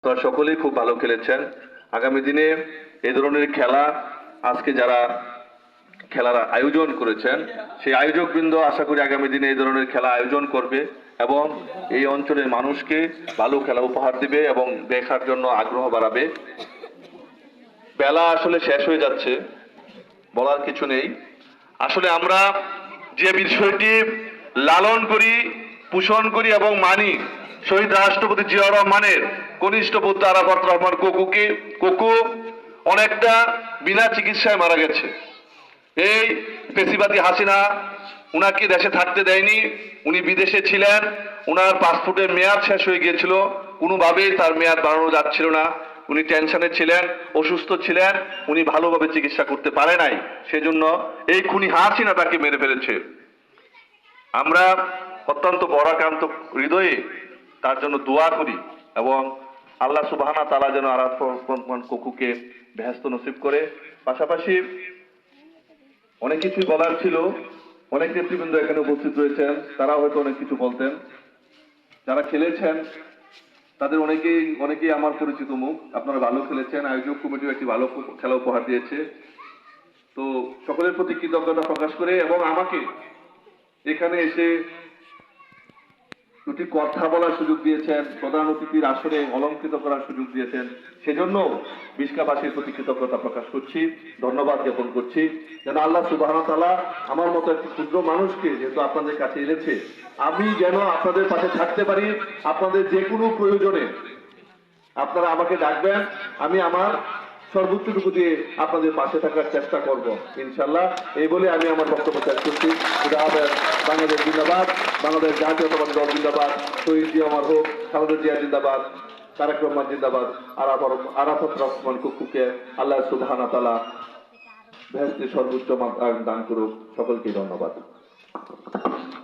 আপনারা সকলেই খুব ভালো খেলেছেন। আগামী দিনে এই ধরনের খেলা আজকে যারা খেলার আয়োজন করেছেন, সেই আয়োজকবৃন্দ আশা করি আগামী দিনে এই ধরনের খেলা আয়োজন করবে এবং এই অঞ্চলের মানুষকে ভালো খেলা উপহার দিবে এবং দেখার জন্য আগ্রহ বাড়াবে। বেলা আসলে শেষ হয়ে যাচ্ছে, বলার কিছু নেই। আসলে আমরা যে বিষয়টি লালন করি, পোষণ করি এবং মানি শহীদ রাষ্ট্রপতি জিয়া রহমানের কনিষ্ঠ পুত্র আরাফাত রহমান কোকুকে, কোকু, অনেকটা বিনা চিকিৎসায় মারা গেছে। এই পেশিবাদী হাসিনা উনাকে দেশে থাকতে দেয়নি, উনি বিদেশে ছিলেন, উনার পাসপোর্টের মেয়াদ শেষ হয়ে গিয়েছিল, কোনোভাবেই তার মেয়াদ বাড়ানো যাচ্ছিল না। উনি টেনশনে ছিলেন, অসুস্থ ছিলেন, উনি ভালোভাবে চিকিৎসা করতে পারে নাই। সেজন্য এই খুনি হাসিনা তাকে মেরে ফেলেছে। আমরা অত্যন্ত বরাকান্ত হৃদয়ে তার জন্য দোয়া করি এবং আল্লাহ সুবাহানা তালা যেন আরাফ কুকুকে ব্যস্ত নসিব করে। পাশাপাশি অনেক কিছুই বলার ছিল। অনেক নেতৃবৃন্দ এখানে উপস্থিত রয়েছেন। তারা হয়তো অনেক কিছু বলতেন। যারা খেলেছেন, তাদের অনেকেই অনেকেই আমার পরিচিত মুখ। আপনারা ভালো খেলেছেন। আয়োজক কমিটিও একটি ভালো খেলা উপহার দিয়েছে। তো সকলের প্রতি কৃতজ্ঞতা প্রকাশ করে এবং আমাকে এখানে এসে দুটি কথা বলার সুযোগ দিয়েছেন, প্রধান অতিথির আসনে অলঙ্কৃত করার সুযোগ দিয়েছেন। সেজন্য বিষ্কাবাসীর প্রতি কৃতজ্ঞতা প্রকাশ করছি, ধন্যবাদ জ্ঞাপন করছি। যেন আল্লাহ সুবাহ তালা আমার মতো একটি ক্ষুদ্র মানুষকে যেহেতু আপনাদের কাছে এনেছে, আমি যেন আপনাদের পাশে থাকতে পারি আপনাদের যে কোনো প্রয়োজনে। আপনারা আমাকে ডাকবেন, আমি আমার সর্বোচ্চটুকু দিয়ে আপনাদের পাশে থাকার চেষ্টা করব ইনশাল্লাহ এই বলে আমি আমার বক্তব্য শেষ করছি। বাংলাদেশ জিন্দাবাদ, বাংলাদেশ জাতীয়তাবাদী দল জিন্দাবাদ, শহীদ জিয়া আমার হোক, খালেদা জিয়া জিন্দাবাদ, তারেক রহমান জিন্দাবাদ আরাফাত আরাফাত রহমান কুকুকে আল্লাহ সুবহানা তালা ভেস্তে সর্বোচ্চ দান করুক। সকলকে ধন্যবাদ।